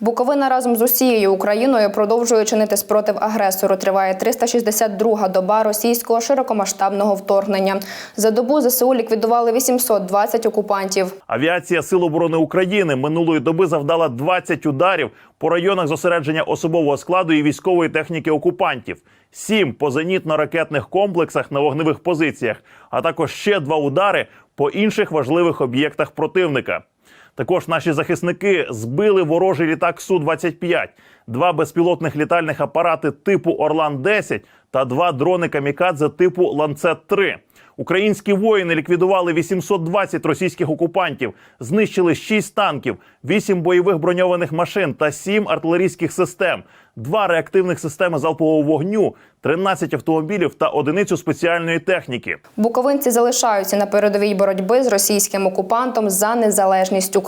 Буковина разом з усією Україною продовжує чинити спротив агресору. Триває 362-га доба російського широкомасштабного вторгнення. За добу ЗСУ ліквідували 820 окупантів. Авіація Сил оборони України минулої доби завдала 20 ударів по районах зосередження особового складу і військової техніки окупантів, сім по зенітно-ракетних комплексах на вогневих позиціях, а також ще два удари по інших важливих об'єктах противника. Також наші захисники збили ворожий літак су 25 два безпілотних літальних апарати типу Орлан 10 та два дрони камікадзе типу Ланцет 3 Українські воїни ліквідували 820 російських окупантів, знищили 6 танків, 8 бойових броньованих машин та 7 артилерійських систем, 2 реактивних системи залпового вогню, 13 автомобілів та одиницю спеціальної техніки. Буковинці залишаються на передовій боротьби з російським окупантом за незалежність України.